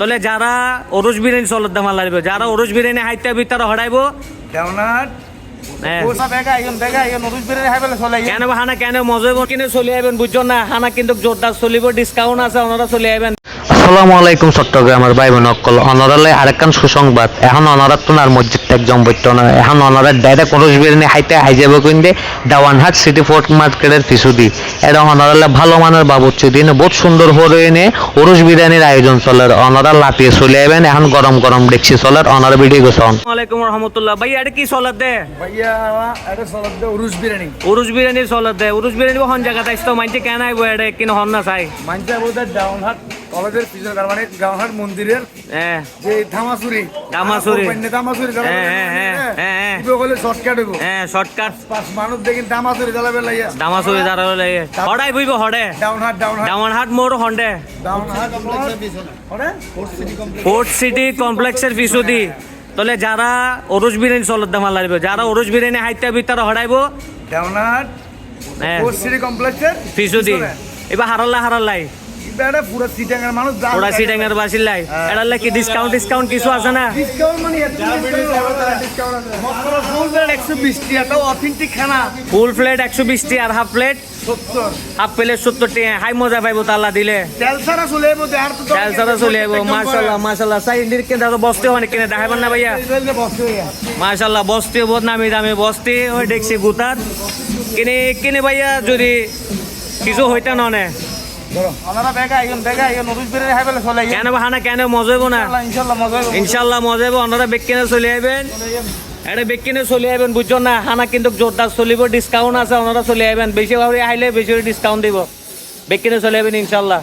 তাহলে যারা অরুজ বিরিয়ানি চলত দাম লাগবে যারা অরুজ বিরিয়ানি হাইতে ভিতরে হড়াইব। দেওনাট হ্যাঁ। কেন হানা কেন মজা কিনে চলে আইবেন বুঝছ না? হানা কিন্তু জোরদার চলিব ডিসকাউন্ট আছে ওনারা চলে আইবেন। আসসালামু আলাইকুম চট্টগ্রামের ভাই বোন অকল। অনরালে আরেকখান সুসংবাদ। এখন অনরাত তো আর মসজিদ একজন বৈত্য না। এখন অনরাত ডাইরেক্ট অনুষ বিরিয়ানি হাইতে হাই যাব কিন্তু। দাওয়ানহাট সিটি ফোর্ট মার্কেটের পিছুদি এটা অনরালে ভালো মানের বাবুচ্ছি দিন বহুত সুন্দর হরে এনে উরুষ বিরিয়ানির আয়োজন চলের অনরা লাতিয়ে চলে আইবেন এখন গরম গরম দেখছি চলের অনার ভিডিও গোছন ওয়ালাইকুম রহমতুল্লাহ। ভাই এটা কি চলত দে? ভাইয়া এটা চলত দে উরুজ বিরিয়ানি। উরুজ বিরিয়ানি চলত দে। উরুজ বিরিয়ানি হন আসতো মানছে কেন আইব এটা কিন্তু হন না চাই। মানছে বলতে কলেজের পিছনে তার মানে ডাউনহাট মন্দিরের হ্যাঁ। যে ধামাসুরি ধামাসুরি। ধামাসুরি হ্যাঁ, হ্যাঁ। বলে শর্টকাট হইব। শর্টকাট মানুষ দেখি ধামাসুরি জ্বালাবে লাইয়া দামাসুরি দাঁড়া লাগে। হড়াই বুঝব হড়ে। ডাউনহাট ডাউনহাট। ডাউনহাট মোড় হন্ডে। ডাউনহাট ওরে ফোর্ট সিটি কমপ্লেক্সের পিছুদি তাহলে যারা অরুজ বিরিয়ানি চলত দাম লাগবে যারা অরুজ বিরিয়ানি হাইতে ভিতরে হড়াইব। ডাউনহাট ফোর্ট সিটি কমপ্লেক্সের পিছুদি এবার হারাল্লাই হারাল্লাই। এটা পুরো সিটাঙ্গের মানুষ যা- ওরা সিটাঙ্গার বাসিল্লাই এটা কি ডিসকাউন্ট ডিসকাউন্ট কিছু আছে না? ডিসকাউন্ট মানে এত ডিসকাউন্ট আছে। মাত্র ফুল প্লেট একশো বিশ টাকা অথেন্টিক খানা। ফুল প্লেট একশো বিশটি আর হাফ প্লেট হাফ প্লেট সত্তর টাকা হাই মজা পাইবো তাল্লা দিলে। তেল ছাড়া চলে যাব দেহার তো চাল ছাড়া চলে যাব মাশাল্লাহ মাশাল্লাহ সাই কেন দাদা বসতে অনেক কিনে দেখাবেন না ভাইয়া। মাশাল্লাহ বস্তি বহুত নামি দামি বস্তি। ওই দেখছি গুতার। কিনে কিনে ভাইয়া যদি কিছু হইতে ননে কেন কেন না? ইনশাল্লাহ ওনারা বেগ কিনে চলে আইবেন। এটা বেগ কিনে চলে আইবেন বুঝছ না? হানা কিন্তু জোরদার চলিব ডিসকাউন্ট আছে ওনারা চলে আইবেন। বেশি ভাবে আইলে বেশি ডিসকাউন্ট দিব। বেগ কিনে চলে আইবেন ইনশাল্লাহ।